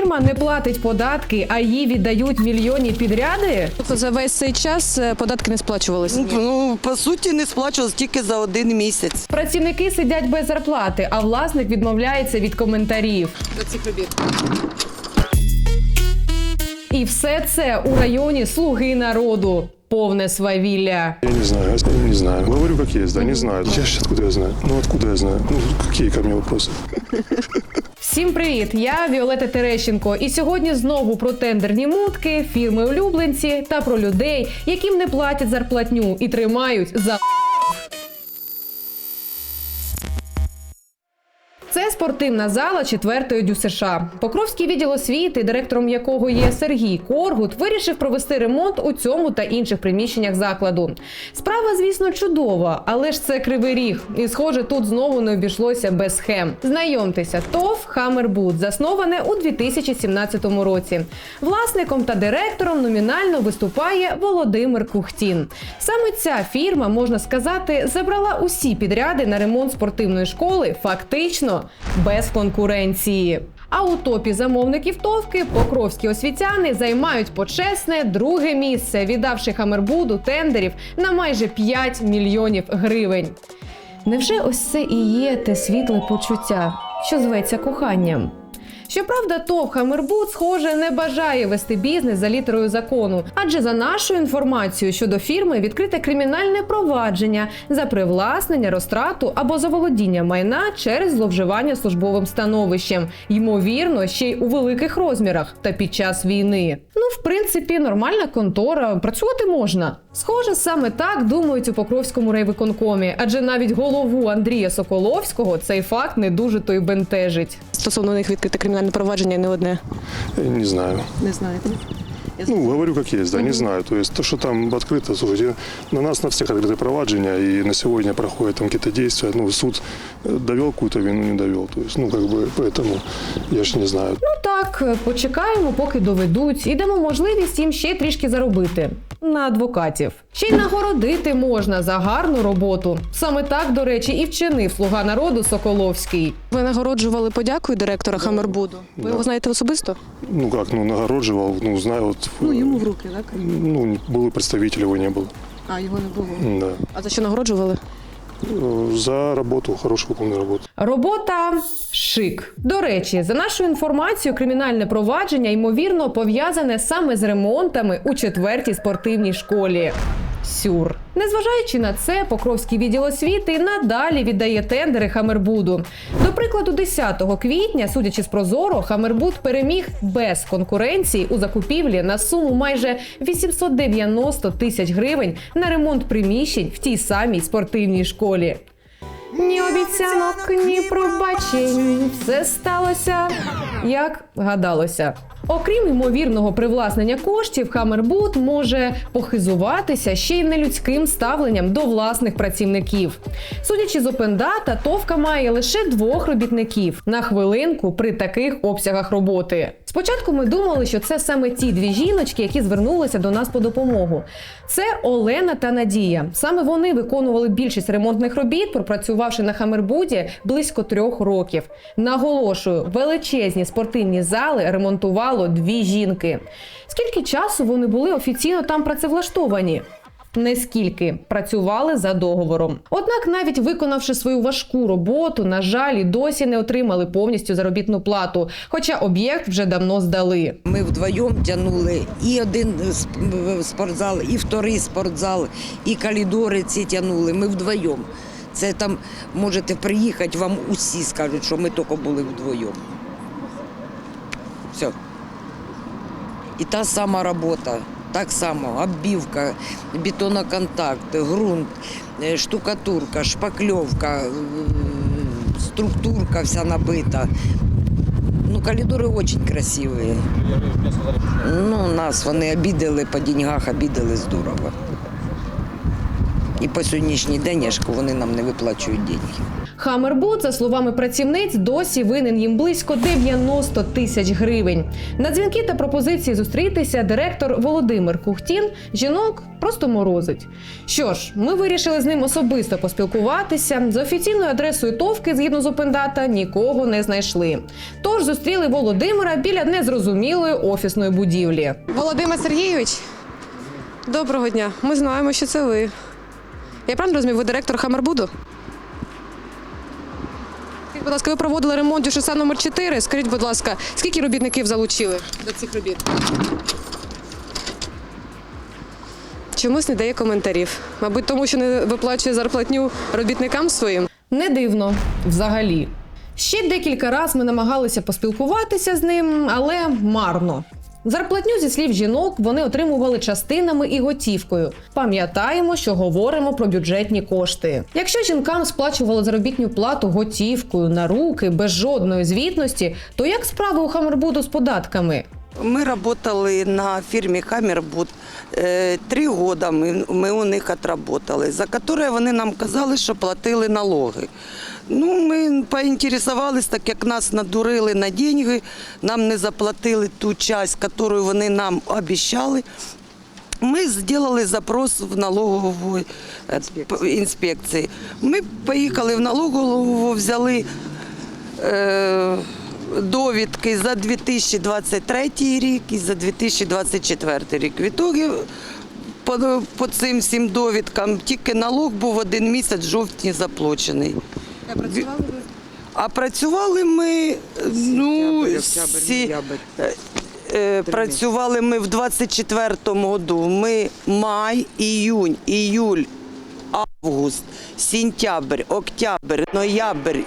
фірма не платить податки, а їй віддають мільйонні підряди? Тобто за весь цей час е, податки не сплачувалися? Ну, по суті, не сплачувалось тільки за один місяць. Працівники сидять без зарплати, а власник відмовляється від коментарів. До цих робіт. І все це у районі Слуги народу. Повне свавілля. Я не знаю, я не знаю. Говорю, как есть, да, не знаю. Я сейчас откуда я знаю? Ну, откуда я знаю? Ну, какие ко мне вопросы? Всім привіт! Я Віолета Терещенко. І сьогодні знову про тендерні мутки, фірми улюбленці та про людей, яким не платять зарплатню і тримають за. Спортивна зала четвертої ДЮСШ. Покровський відділ освіти, директором якого є Сергій Коргут, вирішив провести ремонт у цьому та інших приміщеннях закладу. Справа, звісно, чудова, але ж це кривий ріг. І, схоже, тут знову не обійшлося без схем. Знайомтеся, ТОВ Хаммербуд, засноване у 2017 році. Власником та директором номінально виступає Володимир Кухтін. Саме ця фірма, можна сказати, забрала усі підряди на ремонт спортивної школи фактично без конкуренції. А у топі замовників товки покровські освітяни займають почесне друге місце, віддавши Хамербуду тендерів на майже 5 мільйонів гривень. Невже ось це і є те світле почуття, що зветься коханням? Щоправда, ТОВ Хамербуд, схоже, не бажає вести бізнес за літерою закону, адже за нашою інформацією щодо фірми відкрите кримінальне провадження за привласнення, розтрату або заволодіння майна через зловживання службовим становищем, ймовірно, ще й у великих розмірах та під час війни. Ну, в принципі, нормальна контора, працювати можна. Схоже, саме так думають у Покровському райвиконкомі, адже навіть голову Андрія Соколовського цей факт не дуже то й бентежить. Стосовно них відкрите кримінальне провадження не одне. Я не знаю. Не знаєте. Ну, говорю, как есть, да, не знаю. То есть то, что там открыто, слушайте, на нас на всех открыты проваджения, и на сегодня проходят там какие-то действия. Ну, суд э, довел какую-то вину, не довел. То есть, ну, как бы, поэтому я ж не знаю. Ну так, почекаємо, поки доведуть, і дамо можливість їм ще трішки заробити на адвокатів. Ще й нагородити можна за гарну роботу. Саме так, до речі, і вчинив слуга народу Соколовський. Ви нагороджували подякою директора Хамербуду. Ви Да. його знаєте особисто? Ну, как, ну, нагородживал, ну, знаю, вот, э, руки, так? ну, был представитель, его не было. А його не було. Да. А за що нагороджували? Э, За роботу, хорошу виконану роботу. Робота шик. До речі, за нашою інформацією, кримінальне провадження ймовірно пов'язане саме з ремонтами у четвертій спортивній школі. Сюр. Незважаючи на це, Покровський відділ освіти надалі віддає тендери Хамербуду. До прикладу, 10 квітня, судячи з прозоро, Хамербуд переміг без конкуренції у закупівлі на суму майже 890 тисяч гривень на ремонт приміщень в тій самій спортивній школі. Ні обіцянок, ні пробачень. Все сталося, як гадалося. Окрім ймовірного привласнення коштів, Хамербуд може похизуватися ще й нелюдським ставленням до власних працівників. Судячи з опендата, товка має лише двох робітників на хвилинку при таких обсягах роботи. Спочатку ми думали, що це саме ті дві жіночки, які звернулися до нас по допомогу. Це Олена та Надія. Саме вони виконували більшість ремонтних робіт, пропрацювавши на Хамербуді близько трьох років. Наголошую, величезні спортивні зали ремонтувало дві жінки. Скільки часу вони були офіційно там працевлаштовані? Нескільки працювали за договором. Однак, навіть виконавши свою важку роботу, на жаль, і досі не отримали повністю заробітну плату, хоча об'єкт вже давно здали. Ми вдвоєм тягнули і один спортзал, і вторий спортзал, і коридори ці тягнули. Ми вдвоєм. Це там можете приїхати, вам усі скажуть, що ми тільки були вдвоєм. Все. І та сама робота, так само оббівка, бетоноконтакт, ґрунт, е, штукатурка, шпакльовка, е, структурка вся набита. Ну, коридори дуже красиві. Ну, нас вони обідали по деньгах, обідали здорово. І по сьогоднішній день вони нам не виплачують деньги. Хамербуд, за словами працівниць, досі винен їм близько 90 тисяч гривень. На дзвінки та пропозиції зустрітися директор Володимир Кухтін жінок просто морозить. Що ж, ми вирішили з ним особисто поспілкуватися. За офіційною адресою товки, згідно з Опендата, нікого не знайшли. Тож зустріли Володимира біля незрозумілої офісної будівлі. Володимир Сергійович, доброго дня. Ми знаємо, що це ви. Я правильно розумію, ви директор Хамербуду? Скажіть, будь ласка, ви проводили ремонт у шоса номер 4 Скажіть, будь ласка, скільки робітників залучили до цих робіт? Чомусь не дає коментарів. Мабуть, тому що не виплачує зарплатню робітникам своїм. Не дивно, взагалі. Ще декілька разів ми намагалися поспілкуватися з ним, але марно. Зарплатню зі слів жінок вони отримували частинами і готівкою. Пам'ятаємо, що говоримо про бюджетні кошти. Якщо жінкам сплачували заробітну плату готівкою на руки без жодної звітності, то як справи у Хамербуду з податками? Мы работали на фирме Хаммербуд е, три года. Ми, ми у них отработали, за которые вони нам казали, що платили налоги. Ну, ми поінтересувалися, так як нас надурили на деньги, нам не заплатили ту часть, яку вони нам обіцяли. Ми зробили запрос в налогову е, інспекції. Ми поїхали в налогову, взяли е, довідки за 2023 рік і за 2024 рік. Відтоді по, по цим всім довідкам тільки налог був один місяць жовтні заплачений. А працювали ми ну, Октябрь, октябрь, сі- ноябрь. е, е, працювали ми в 24-му году. Ми май, іюнь, іюль, август, сентябрь, октябрь, ноябрь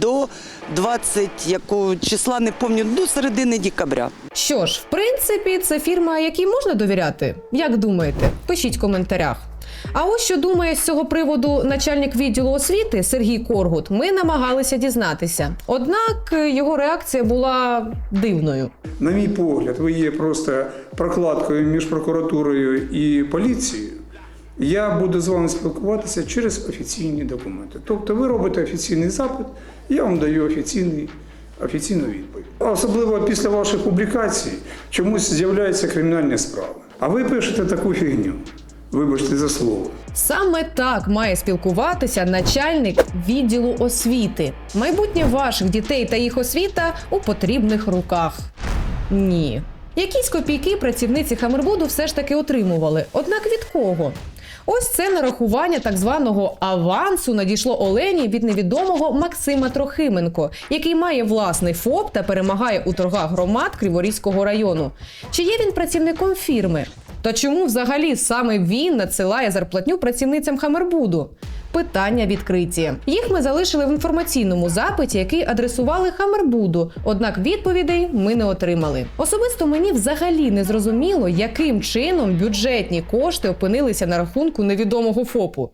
до 20 якого числа не пам'ятаю, до середини декабря. Що ж, в принципі, це фірма, якій можна довіряти. Як думаєте? Пишіть в коментарях. А ось що думає з цього приводу начальник відділу освіти Сергій Коргут, ми намагалися дізнатися. Однак е, його реакція була дивною. На мій погляд, ви є просто прокладкою між прокуратурою і поліцією. Я буду з вами спілкуватися через офіційні документи. Тобто ви робите офіційний запит, я вам даю офіційний, офіційну відповідь. Особливо після ваших публікацій чомусь з'являються кримінальні справи. А ви пишете таку фігню. Вибачте за слово. Саме так має спілкуватися начальник відділу освіти. Майбутнє ваших дітей та їх освіта у потрібних руках. Ні. Якісь копійки працівниці Хамербуду все ж таки отримували. Однак від кого? Ось це нарахування так званого авансу надійшло Олені від невідомого Максима Трохименко, який має власний ФОП та перемагає у торгах громад Криворізького району. Чи є він працівником фірми? Та чому взагалі саме він надсилає зарплатню працівницям Хамербуду? Питання відкриті. Їх ми залишили в інформаційному запиті, який адресували Хамербуду. Однак відповідей ми не отримали. Особисто мені взагалі не зрозуміло, яким чином бюджетні кошти опинилися на рахунку невідомого ФОПу.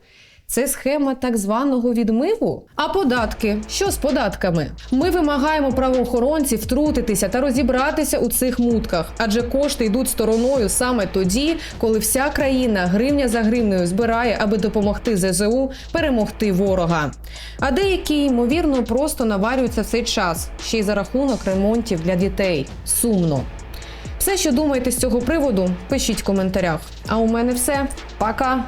Це схема так званого відмиву. А податки? Що з податками? Ми вимагаємо правоохоронців втрутитися та розібратися у цих мутках, адже кошти йдуть стороною саме тоді, коли вся країна гривня за гривнею збирає, аби допомогти ЗСУ перемогти ворога. А деякі ймовірно просто наварюються в цей час ще й за рахунок ремонтів для дітей. Сумно. Все, що думаєте з цього приводу, пишіть в коментарях. А у мене все. Пока!